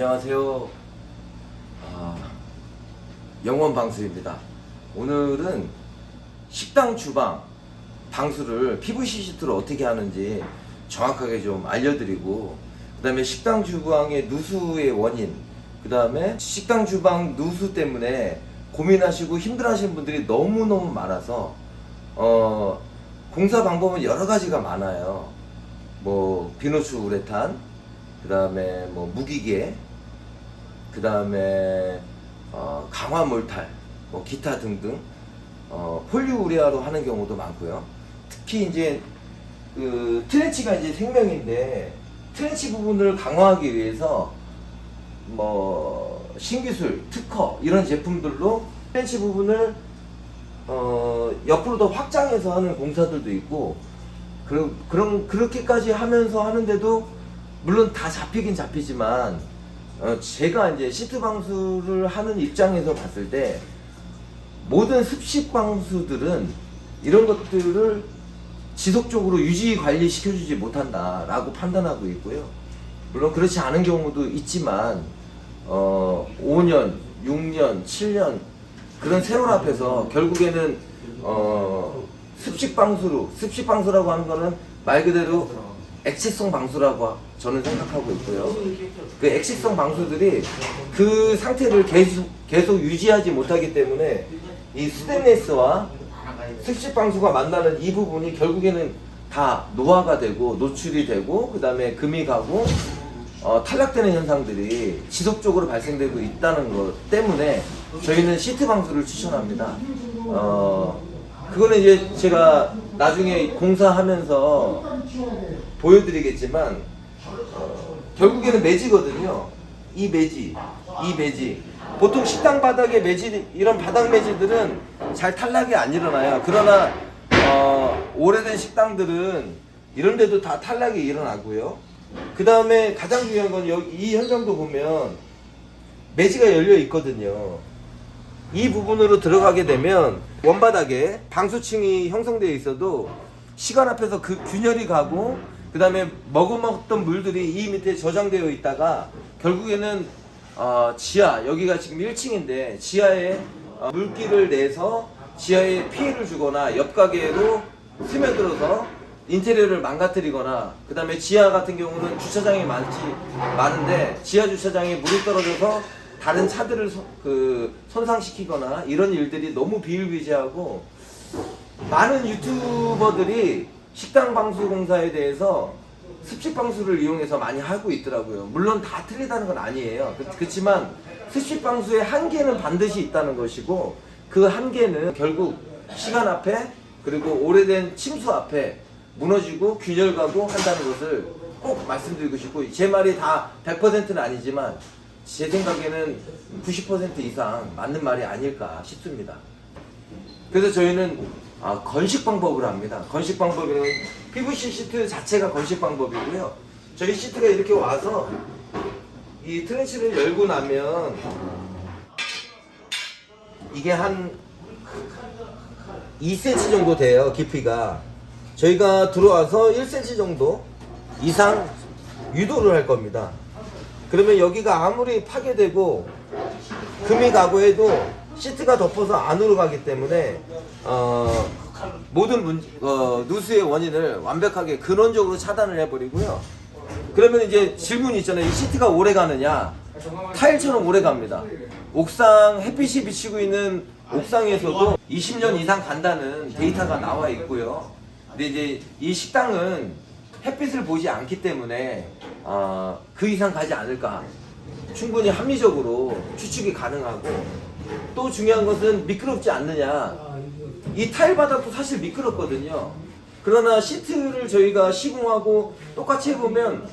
안녕하세요. 아, 영원 방수입니다. 오늘은 식당 주방 방수를 PVC 시트로 어떻게 하는지 정확하게 좀 알려드리고 그다음에 식당 주방의 누수의 원인 그다음에 식당 주방 누수 때문에 고민하시고 힘들어하시는 분들이 너무너무 많아서 어 공사 방법은 여러 가지가 많아요. 뭐 비노출 우레탄 그 다음에 뭐 무기계 그 다음에 어, 강화 몰탈 뭐 기타 등등 어, 폴리우레아로 하는 경우도 많고요. 특히 이제 그 트렌치가 이제 생명인데 트렌치 부분을 강화하기 위해서 뭐 신기술, 특허 이런 제품들로 트렌치 부분을 어, 옆으로 더 확장해서 하는 공사들도 있고 그런 그런 그렇게까지 하면서 하는데도 물론 다 잡히긴 잡히지만 어, 제가 이제 시트 방수를 하는 입장에서 봤을 때 모든 습식 방수들은 이런 것들을 지속적으로 유지 관리 시켜주지 못한다라고 판단하고 있고요. 물론 그렇지 않은 경우도 있지만 어 5년, 6년, 7년 그런 세월 앞에서 결국에는 어 습식 방수로 습식 방수라고 하는 거는 말 그대로 액체성 방수라고 저는 생각하고 있고요. 그 액체성 방수들이 그 상태를 계속 계속 유지하지 못하기 때문에 이 스테인레스와 습식 방수가 만나는 이 부분이 결국에는 다 노화가 되고 노출이 되고 그 다음에 금이 가고 어, 탈락되는 현상들이 지속적으로 발생되고 있다는 것 때문에 저희는 시트 방수를 추천합니다. 어, 그거는 이제 제가 나중에 공사하면서 보여드리겠지만 어, 결국에는 매지거든요. 이 매지, 이 매지. 보통 식당 바닥에 매지 이런 바닥 매지들은 잘 탈락이 안 일어나요. 그러나 어, 오래된 식당들은 이런 데도 다 탈락이 일어나고요. 그 다음에 가장 중요한 건 여기 이 현장도 보면 매지가 열려 있거든요. 이 부분으로 들어가게 되면 원바닥에 방수층이 형성되어 있어도 시간 앞에서 그 균열이 가고 그 다음에 머금었던 물들이 이 밑에 저장되어 있다가 결국에는 어, 지하 여기가 지금 1층인데 지하에 어, 물기를 내서 지하에 피해를 주거나 옆 가게로 스며들어서 인테리어를 망가뜨리거나 그 다음에 지하 같은 경우는 주차장이 많지 많은데 지하 주차장에 물이 떨어져서 다른 차들을 소- 그 손상시키거나 이런 일들이 너무 비일비재하고 많은 유튜버들이 식당 방수 공사에 대해서 습식 방수를 이용해서 많이 하고 있더라고요. 물론 다 틀리다는 건 아니에요. 그- 그렇지만 습식 방수의 한계는 반드시 있다는 것이고 그 한계는 결국 시간 앞에 그리고 오래된 침수 앞에 무너지고 균열 가고 한다는 것을 꼭 말씀드리고 싶고 제 말이 다 100%는 아니지만 제 생각에는 90% 이상 맞는 말이 아닐까 싶습니다. 그래서 저희는 아, 건식 방법을 합니다. 건식 방법은 PVC 시트 자체가 건식 방법이고요. 저희 시트가 이렇게 와서 이 트렌치를 열고 나면 이게 한 2cm 정도 돼요 깊이가 저희가 들어와서 1cm 정도 이상 유도를 할 겁니다 그러면 여기가 아무리 파괴되고 금이 가고 해도 시트가 덮어서 안으로 가기 때문에 어, 모든 문, 어, 누수의 원인을 완벽하게 근원적으로 차단을 해버리고요. 그러면 이제 질문이 있잖아요. 이 시트가 오래 가느냐? 타일처럼 오래 갑니다. 옥상 햇빛이 비치고 있는 옥상에서도 20년 이상 간다는 데이터가 나와 있고요. 근데 이제 이 식당은 햇빛을 보지 않기 때문에 어, 그 이상 가지 않을까 충분히 합리적으로 추측이 가능하고 또 중요한 것은 미끄럽지 않느냐 이 타일 바닥도 사실 미끄럽거든요. 그러나 시트를 저희가 시공하고 똑같이 해보면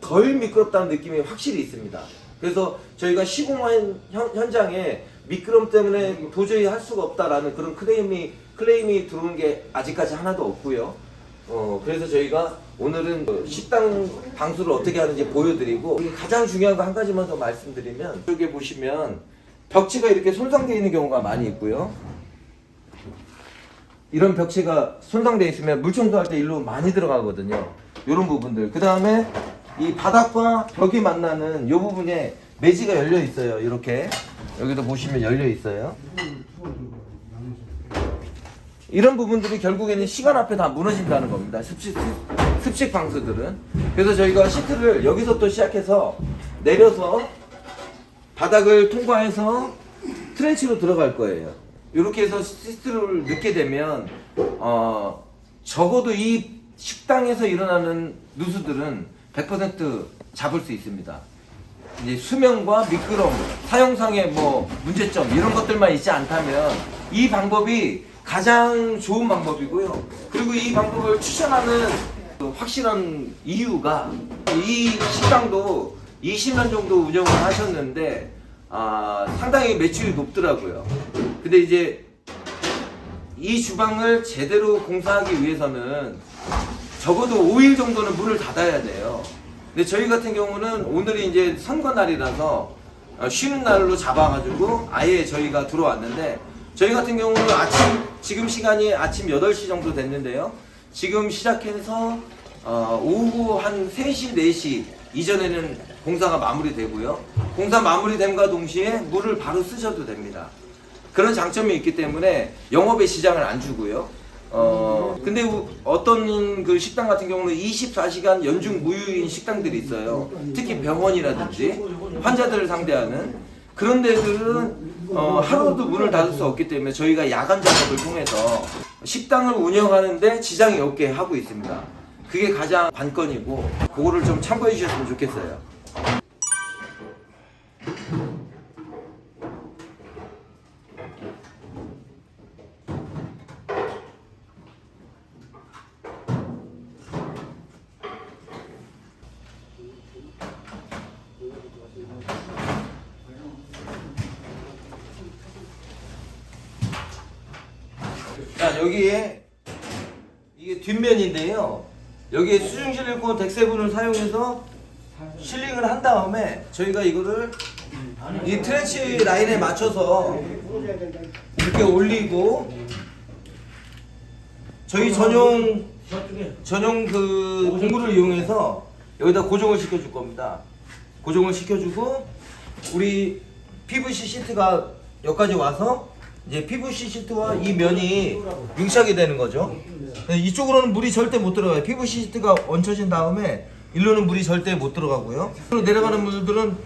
덜 미끄럽다는 느낌이 확실히 있습니다. 그래서 저희가 시공한 현, 현장에 미끄럼 때문에 도저히 할 수가 없다라는 그런 클레임이 클레임이 들어온 게 아직까지 하나도 없고요. 어 그래서 저희가 오늘은 그 식당 방수를 어떻게 하는지 보여드리고 가장 중요한 거 한 가지만 더 말씀드리면 이쪽에 보시면 벽지가 이렇게 손상되어 있는 경우가 많이 있고요. 이런 벽체가 손상되어 있으면 물 청소할 때 일로 많이 들어가거든요. 이런 부분들. 그 다음에 이 바닥과 벽이 만나는 이 부분에 매지가 열려 있어요. 이렇게 여기도 보시면 열려 있어요. 이런 부분들이 결국에는 시간 앞에 다 무너진다는 겁니다. 습식, 습식 방수들은. 그래서 저희가 시트를 여기서 또 시작해서 내려서 바닥을 통과해서 트렌치로 들어갈 거예요. 이렇게 해서 시트를 넣게 되면 어 적어도 이 식당에서 일어나는 누수들은 100% 잡을 수 있습니다. 이제 수명과 미끄럼, 사용상의 뭐 문제점 이런 것들만 있지 않다면 이 방법이 가장 좋은 방법이고요. 그리고 이 방법을 추천하는 그 확실한 이유가 이 식당도 20년 정도 운영을 하셨는데 아, 상당히 매출이 높더라고요. 근데 이제 이 주방을 제대로 공사하기 위해서는 적어도 5일 정도는 문을 닫아야 돼요. 근데 저희 같은 경우는 오늘이 이제 선거 날이라서 어, 쉬는 날로 잡아가지고 아예 저희가 들어왔는데 저희 같은 경우는 아침 지금 시간이 아침 8시 정도 됐는데요. 지금 시작해서 어, 오후 한 3시, 4시 이전에는 공사가 마무리되고요. 공사 마무리됨과 동시에 물을 바로 쓰셔도 됩니다. 그런 장점이 있기 때문에 영업에 시장을 안 주고요. 어, 근데 우- 어떤 그 식당 같은 경우는 24시간 연중 무휴인 식당들이 있어요. 특히 병원이라든지 환자들을 상대하는 그런 데들은 어, 하루도 문을 닫을 수 없기 때문에 저희가 야간 작업을 통해서 식당을 운영하는데 지장이 없게 하고 있습니다. 그게 가장 관건이고 그거를 좀 참고해 주셨으면 좋겠어요. 자 여기에 이게 뒷면인데요. 여기에 수중 실리콘 덱세븐을 사용해서 실링을 한 다음에 저희가 이거를 이 트렌치 라인에 맞춰서 이렇게 올리고 저희 전용 전용 그 공구를 이용해서 여기다 고정을 시켜줄 겁니다. 고정을 시켜주고 우리 PVC 시트가 여기까지 와서 이제 PVC 시트와 이 면이 융착이 되는 거죠. 네, 이쪽으로는 물이 절대 못 들어가요. PVC 시트가 얹혀진 다음에 일로는 물이 절대 못 들어가고요. 그리고 내려가는 물들은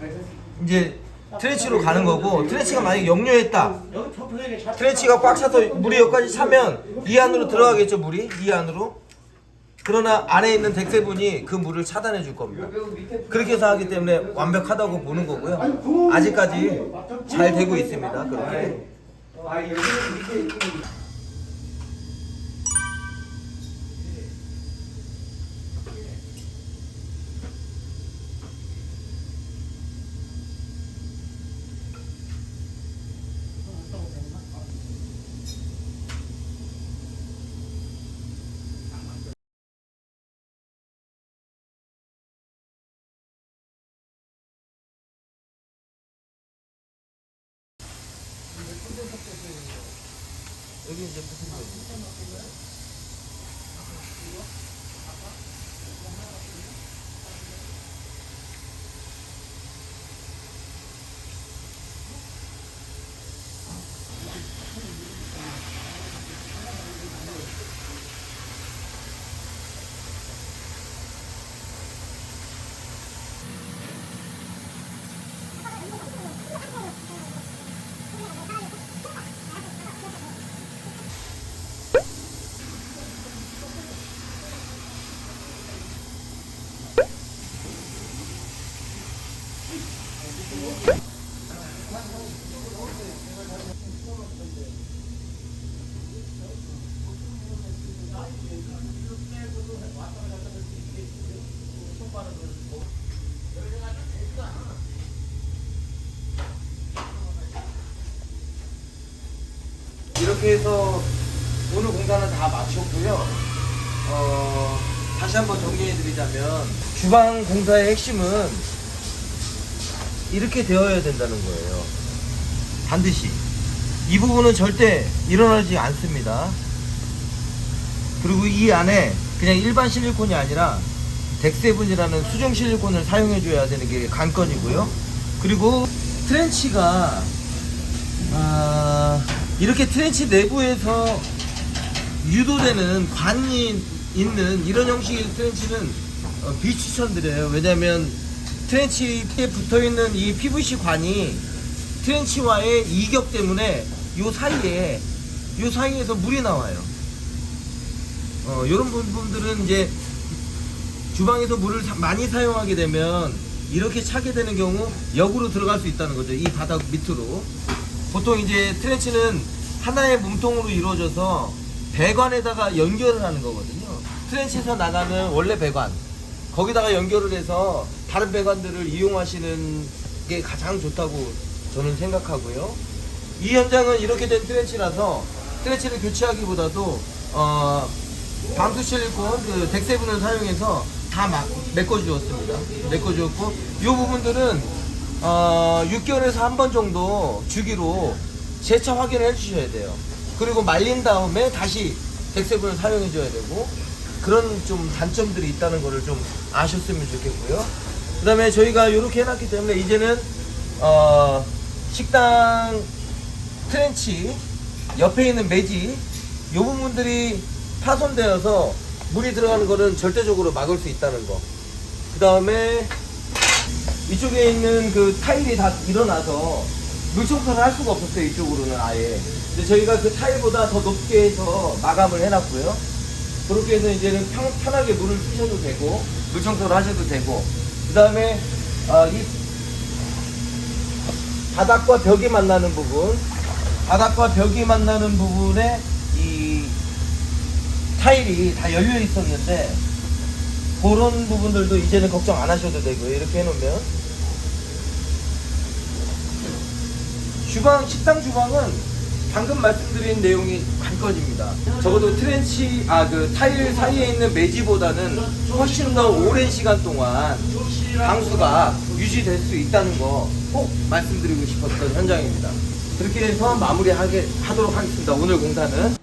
이제 트레치로 가는 거고 트레치가 만약에 역류했다. 트레치가 꽉 차서 물이 여기까지 차면 이 안으로 들어가겠죠 물이 이 안으로. 그러나 안에 있는 덱세분이 그 물을 차단해 줄 겁니다. 그렇게 해서 하기 때문에 완벽하다고 보는 거고요. 아직까지 잘 되고 있습니다. 그렇게. 여기 이제 무슨 거예요? 이렇게 해서 오늘 공사는 다 마쳤고요. 어, 다시 한번 정리해드리자면 주방 공사의 핵심은 이렇게 되어야 된다는 거예요. 반드시 이 부분은 절대 일어나지 않습니다. 그리고 이 안에 그냥 일반 실리콘이 아니라 덱세븐이라는 수중 실리콘을 사용해줘야 되는 게 관건이고요. 그리고 트렌치가 아, 이렇게 트렌치 내부에서 유도되는 관이 있는 이런 형식의 트렌치는 어, 비추천드려요. 왜냐면 트렌치에 붙어 있는 이 PVC 관이 트렌치와의 이격 때문에 요 사이에 요 사이에서 물이 나와요. 어, 이런 부분들은 이제 주방에서 물을 사- 많이 사용하게 되면 이렇게 차게 되는 경우 역으로 들어갈 수 있다는 거죠. 이 바닥 밑으로. 보통 이제 트렌치는 하나의 몸통으로 이루어져서 배관에다가 연결을 하는 거거든요. 트렌치에서 나가는 원래 배관. 거기다가 연결을 해서 다른 배관들을 이용하시는 게 가장 좋다고 저는 생각하고요. 이 현장은 이렇게 된 트렌치라서 트렌치를 교체하기보다도 어, 방수 실리콘 그 덱세븐을 사용해서 다 막 메꿔주었습니다. 메꿔주었고 이 부분들은 어, 6개월에서 한 번 정도 주기로 재차 확인을 해주셔야 돼요. 그리고 말린 다음에 다시 덱세븐을 사용해줘야 되고 그런 좀 단점들이 있다는 거를 좀 아셨으면 좋겠고요. 그 다음에 저희가 이렇게 해놨기 때문에 이제는 어, 식당 트렌치 옆에 있는 매지 이 부분들이 파손되어서 물이 들어가는 거는 절대적으로 막을 수 있다는 거. 그 다음에 이쪽에 있는 그 타일이 다 일어나서 물 청소를 할 수가 없었어요. 이쪽으로는 아예. 근데 저희가 그 타일보다 더 높게 해서 마감을 해놨고요. 그렇게 해서 이제는 편, 편하게 물을 쓰셔도 되고 물 청소를 하셔도 되고 그 다음에 아, 이 바닥과 벽이 만나는 부분 바닥과 벽이 만나는 부분에 이 타일이 다 열려 있었는데 그런 부분들도 이제는 걱정 안 하셔도 되고요. 이렇게 해놓으면. 주방 식당 주방은 방금 말씀드린 내용이 관건입니다. 적어도 트렌치 아 그 타일 사이에 있는 매지보다는 훨씬 더 오랜 시간 동안 방수가 유지될 수 있다는 거 꼭 말씀드리고 싶었던 현장입니다. 그렇게 해서 마무리하게 하도록 하겠습니다. 오늘 공사는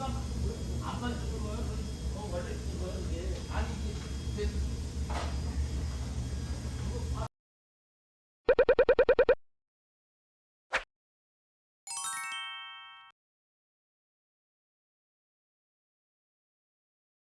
그러니까 그 안만